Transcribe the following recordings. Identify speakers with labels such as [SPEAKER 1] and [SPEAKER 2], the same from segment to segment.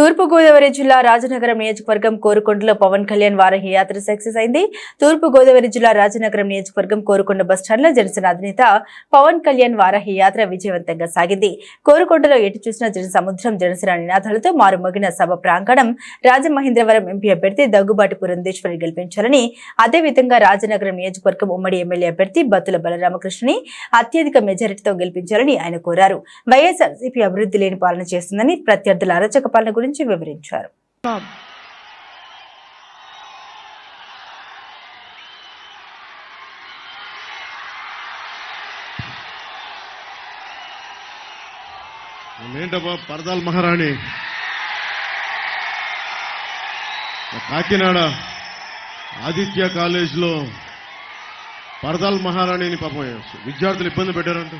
[SPEAKER 1] తూర్పుగోదావరి జిల్లా రాజనగరం నియోజకవర్గం కోరుకొండలో పవన్ కళ్యాణ్ వారహి యాత్ర సక్సెస్ అయింది. తూర్పుగోదావరి జిల్లా రాజనగరం నియోజకవర్గం కోరుకొండ బస్టాండ్లో జనసేన అధినేత పవన్ కళ్యాణ్ వారహి యాత్ర విజయవంతంగా సాగింది. కోరుకొండలో ఎటు చూసిన జన సముద్రం జనసేన నినాదాలతో మారుమోగిన సభ ప్రాంగణం రాజమహేంద్రవరం ఎంపీ అభ్యర్థి దగ్గుబాటి పురంధేశ్వరి గెలిపించాలని అదేవిధంగా రాజనగరం నియోజకవర్గం ఉమ్మడి ఎమ్మెల్యే అభ్యర్థి బత్తుల బలరామకృష్ణని అత్యధిక మెజారిటీతో గెలిపించాలని ఆయన కోరారు. వైఎస్ఆర్సీపీ అభివృద్ధి లేని పాలన చేస్తుందని ప్రత్యర్థుల అరచక పాలన గురించి వివరించారు.
[SPEAKER 2] ఏంటబ్బా పరదాల మహారాణి. కాకినాడ ఆదిత్య కాలేజ్లో పరదాల్ మహారాణిని పాపం విద్యార్థులు ఇబ్బంది పెట్టారంట.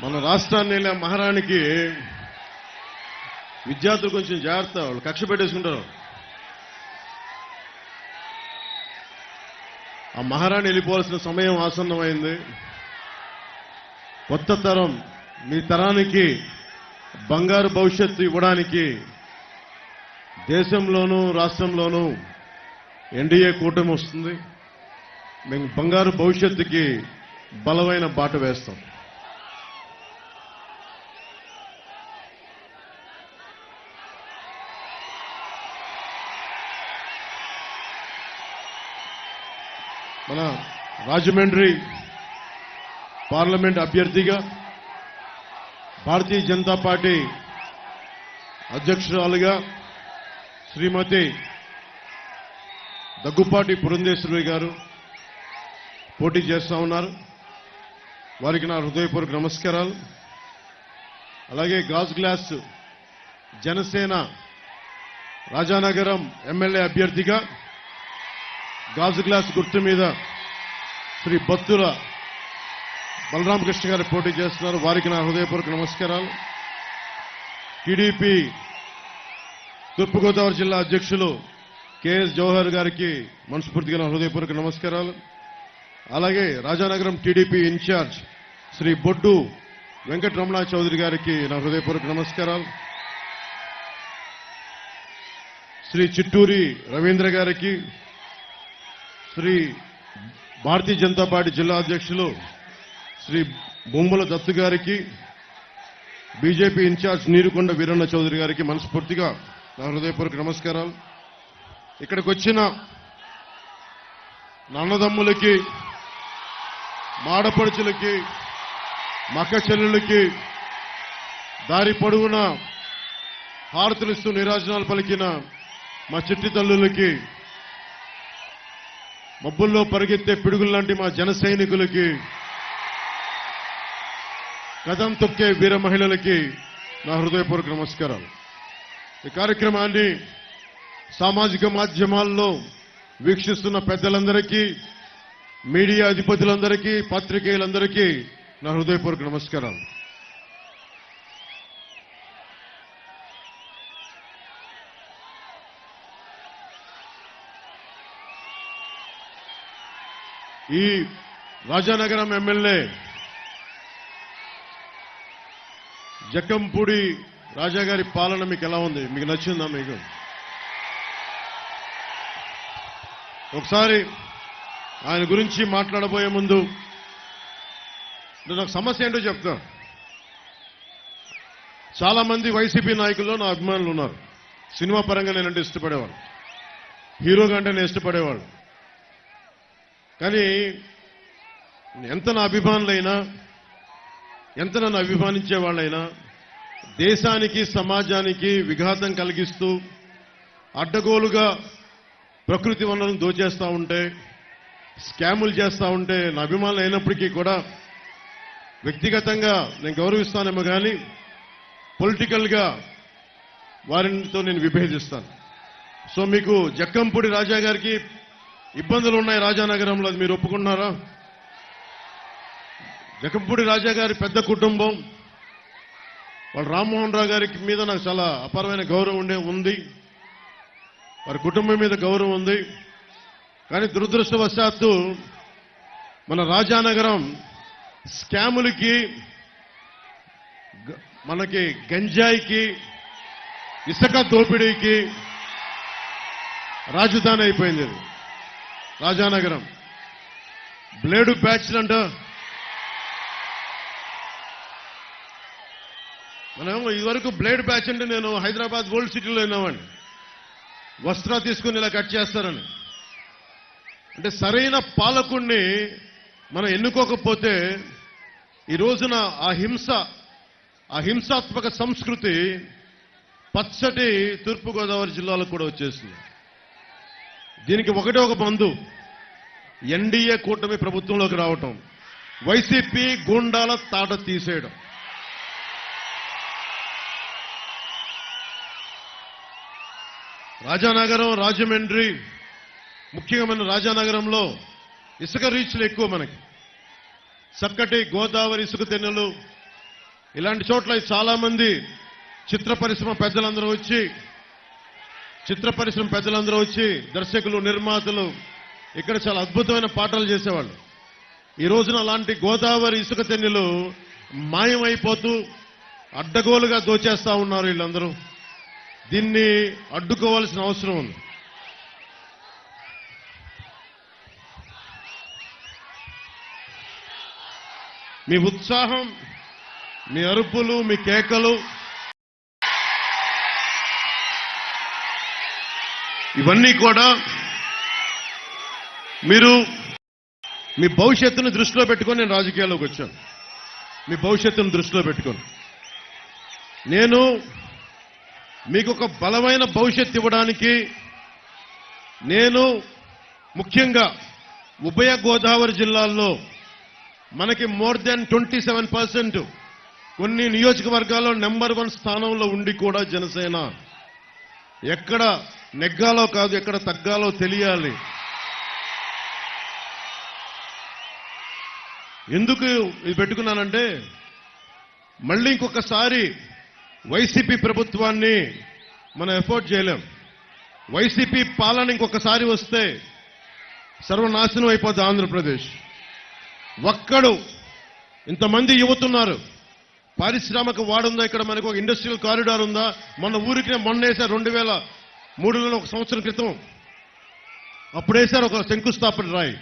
[SPEAKER 2] మన రాష్ట్రాన్ని వెళ్ళే మహారాణికి విద్యార్థులు కొంచెం జాగ్రత్త వాళ్ళు కక్ష పెట్టేసుకుంటారు. ఆ మహారాణి వెళ్ళిపోవాల్సిన సమయం ఆసన్నమైంది. కొత్త తరం మీ తరానికి బంగారు భవిష్యత్తు ఇవ్వడానికి దేశంలోనూ రాష్ట్రంలోనూ ఎన్డీఏ కూటమి వస్తుంది. మేము బంగారు భవిష్యత్తుకి బలమైన బాట వేస్తాం. మన రాజమండ్రి పార్లమెంట్ అభ్యర్థిగా భారతీయ జనతా పార్టీ అధ్యక్షురాలుగా శ్రీమతి దగ్గుపాటి పురంధేశ్వరి గారు పోటీ చేస్తా ఉన్నారు. వారికి నా హృదయపూర్వక నమస్కారాలు. అలాగే గాజ్ గ్లాస్ జనసేన రాజానగరం ఎమ్మెల్యే అభ్యర్థిగా గాజు గ్లాస్ గుర్తు మీద శ్రీ బత్తుల బలరామకృష్ణ గారు పోటీ చేస్తున్నారు. వారికి నా హృదయపూర్వక నమస్కారాలు. టీడీపీ తూర్పుగోదావరి జిల్లా అధ్యక్షులు కెఎస్ జవహర్ గారికి మనస్ఫూర్తిగా నా హృదయపూర్వక నమస్కారాలు. అలాగే Rajanagaram TDP in charge Shri Boddu Venkataramana Chowdary గారికి నా హృదయపూర్వక నమస్కారాలు. శ్రీ చిట్టూరి రవీంద్ర గారికి శ్రీ భారతీయ జనతా పార్టీ జిల్లా అధ్యక్షులు శ్రీ బొమ్మల దత్తు గారికి BJP in charge Nirukonda Veeranna Chowdary గారికి మనస్ఫూర్తిగా నా హృదయపూర్వక నమస్కారాలు. ఇక్కడికి వచ్చిన నాన్నదమ్ములకి మాడపడుచులకి మక్క దారి పొడవున హారతులిస్తూ నిరాజనాలు పలికిన మా చిట్టి తల్లులకి మబ్బుల్లో పరిగెత్తే పిడుగుల్లాంటి మా జన సైనికులకి కథం తొక్కే వీర మహిళలకి నా హృదయపూర్వక నమస్కారాలు. ఈ కార్యక్రమాన్ని సామాజిక మాధ్యమాల్లో వీక్షిస్తున్న పెద్దలందరికీ మీడియా అధిపతులందరికీ పాత్రికేయులందరికీ నా హృదయపూర్వక నమస్కారాలు. ఈ రాజానగరం ఎమ్మెల్యే జగ్గంపూడి రాజా గారి పాలన మీకు ఎలా ఉంది? మీకు నచ్చిందా మీకు? ఒకసారి ఆయన గురించి మాట్లాడబోయే ముందు నేను నాకు సమస్య ఏంటో చెప్తా. చాలా మంది వైసీపీ నాయకుల్లో నా అభిమానులు ఉన్నారు. సినిమా పరంగా నేనంటే ఇష్టపడేవాళ్ళు. హీరోగా అంటే నేను ఇష్టపడేవాళ్ళు. కానీ ఎంత నా అభిమానులైనా ఎంత నన్ను అభిమానించే వాళ్ళైనా దేశానికి సమాజానికి విఘాతం కలిగిస్తూ అడ్డగోలుగా ప్రకృతి వనరులను దోచేస్తూ ఉంటే స్కాములు చేస్తూ ఉంటే నా అభిమానులు అయినప్పటికీ కూడా వ్యక్తిగతంగా నేను గౌరవిస్తానేమో కానీ పొలిటికల్గా వారితో నేను విభేదిస్తాను. సో మీకు జక్కంపూడి రాజా గారికి ఇబ్బందులు ఉన్నాయి రాజానగరంలో అది మీరు ఒప్పుకున్నారా జకంపూడి రాజా గారి పెద్ద కుటుంబం. వాళ్ళు రామ్మోహన్ రావు గారికి మీద నాకు చాలా అపారమైన గౌరవం ఉండే ఉంది. వారి కుటుంబం మీద గౌరవం ఉంది. కానీ దురదృష్టవశాత్తు మన రాజానగరం స్కాములకి మనకి గంజాయికి ఇసుక దోపిడీకి రాజధాని అయిపోయింది రాజానగరం. బ్లేడు బ్యాచ్లు అంట. మనం ఇదివరకు బ్లేడ్ బ్యాచ్ అంటే నేను హైదరాబాద్ గోల్డ్ సిటీలో విన్నామండి వస్త్ర తీసుకుని ఇలా కట్ చేస్తారని. అంటే సరైన పాలకుణ్ణి మనం ఎన్నుకోకపోతే ఈ రోజున ఆ హింస ఆ హింసాత్మక సంస్కృతి పచ్చటి తూర్పుగోదావరి జిల్లాలో కూడా వచ్చేసింది. దీనికి ఒకటే ఒక మందు. ఎన్డీఏ కూటమి ప్రభుత్వంలోకి రావటం. వైసీపీ గూండాల తాట తీసేయడం. రాజానగరం రాజమండ్రి ముఖ్యంగా మన రాజానగరంలో ఇసుక రీచ్లు ఎక్కువ మనకి. చక్కటి గోదావరి ఇసుక తెన్నెలు. ఇలాంటి చోట్ల చాలామంది చిత్ర పరిశ్రమ పెద్దలందరూ వచ్చి చిత్ర పరిశ్రమ పెద్దలందరూ వచ్చి దర్శకులు నిర్మాతలు ఇక్కడ చాలా అద్భుతమైన పాటలు చేసేవాళ్ళు. ఈ రోజున అలాంటి గోదావరి ఇసుక తెన్నెలు మాయమైపోతూ అడ్డగోలుగా దోచేస్తా ఉన్నారు వీళ్ళందరూ. దీన్ని అడ్డుకోవాల్సిన అవసరం ఉంది. మీ ఉత్సాహం మీ అరుపులు మీ కేకలు ఇవన్నీ కూడా మీరు మీ భవిష్యత్తును దృష్టిలో పెట్టుకొని నేను రాజకీయాల్లోకి వచ్చాను. మీ భవిష్యత్తును దృష్టిలో పెట్టుకొని. నేను మీకు ఒక బలమైన భవిష్యత్తు ఇవ్వడానికి నేను ముఖ్యంగా ఉభయ గోదావరి జిల్లాల్లో మనకి more than twenty seven percent కొన్ని నియోజకవర్గాల్లో నెంబర్ వన్ స్థానంలో ఉండి కూడా జనసేన ఎక్కడ నెగ్గాలో కాదు ఎక్కడ తగ్గాలో తెలియాలి. ఎందుకు ఇది పెట్టుకున్నానంటే మళ్ళీ ఇంకొకసారి వైసీపీ ప్రభుత్వాన్ని మనం ఎఫోర్డ్ చేయలేం. వైసీపీ పాలన ఇంకొకసారి వస్తే సర్వనాశనం అయిపోద్ది ఆంధ్రప్రదేశ్. ఒక్కడు ఇంతమంది యువతున్నారు. పారిశ్రామిక వాడుందా? ఇక్కడ మనకు ఒక ఇండస్ట్రియల్ కారిడార్ ఉందా? మన ఊరికి మొన్న రెండు వేల మూడు మూడులో ఒక సంవత్సరం క్రితం అప్పుడు వేశారు ఒక శంకుస్థాపన రాయి.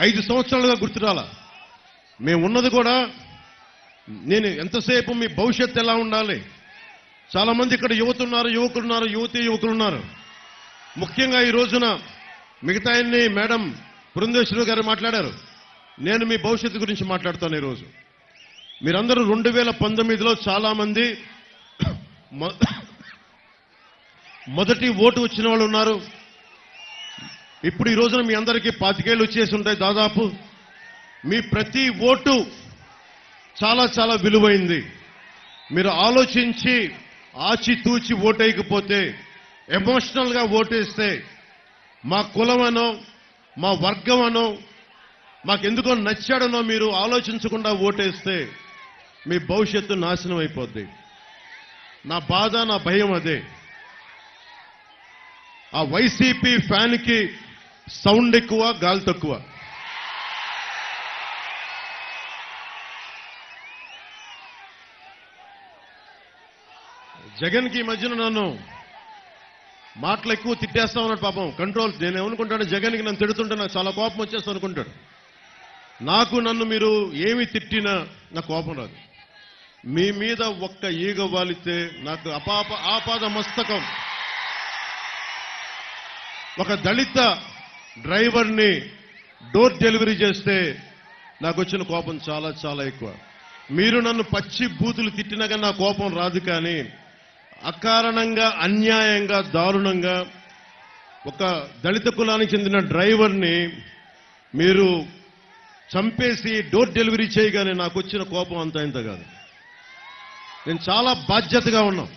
[SPEAKER 2] ఐదు సంవత్సరాలుగా గుర్తురాల. మేము ఉన్నది కూడా నేను ఎంతసేపు మీ భవిష్యత్తు ఎలా ఉండాలి? చాలామంది ఇక్కడ యువత ఉన్నారు యువకులు ఉన్నారు యువతి యువకులు ఉన్నారు ముఖ్యంగా ఈ రోజున మిగతా ఆయన్ని మేడం బృందేశ్వరి గారు మాట్లాడారు. నేను మీ భవిష్యత్తు గురించి మాట్లాడుతాను ఈరోజు. మీరందరూ రెండు వేల పంతొమ్మిదిలో చాలామంది మొదటి ఓటు వచ్చిన వాళ్ళు ఉన్నారు. ఇప్పుడు ఈ రోజున మీ అందరికీ పాతికేళ్ళు వచ్చేసి ఉంటాయి దాదాపు. మీ ప్రతి ఓటు చాలా చాలా విలువైంది. మీరు ఆలోచించి ఆచితూచి ఓటేయకపోతే ఎమోషనల్గా ఓటేస్తే మా కులమనో మా వర్గమనో మాకెందుకో నచ్చాడనో మీరు ఆలోచించకుండా ఓటేస్తే మీ భవిష్యత్తు నాశనం అయిపోద్ది. నా బాధ నా భయం అదే. ఆ వైసీపీ ఫ్యాన్కి సౌండ్ ఎక్కువ గాలి తక్కువ. జగన్కి ఈ మధ్యన నన్ను మాటలు ఎక్కువ తిట్టేస్తా ఉన్నాడు పాపం. కంట్రోల్ నేను ఏమనుకుంటాను జగన్కి నన్ను తిడుతుంటే నాకు చాలా కోపం వచ్చేస్తా అనుకుంటాడు. నాకు నన్ను మీరు ఏమి తిట్టినా నాకు కోపం రాదు. మీ మీద ఒక్క ఈగ వాలితే నాకు అపాప ఆపాద మస్తకం ఒక దళిత డ్రైవర్ని డోర్ డెలివరీ చేస్తే నాకు వచ్చిన కోపం చాలా చాలా ఎక్కువ. మీరు నన్ను పచ్చి బూతులు తిట్టినాక నా కోపం రాదు కానీ అకారణంగా అన్యాయంగా దారుణంగా ఒక దళిత కులానికి చెందిన డ్రైవర్ని మీరు చంపేసి డోర్ డెలివరీ చేయగానే నాకు వచ్చిన కోపం అంత ఇంత కాదు. నేను చాలా బాధ్యతగా ఉన్నాం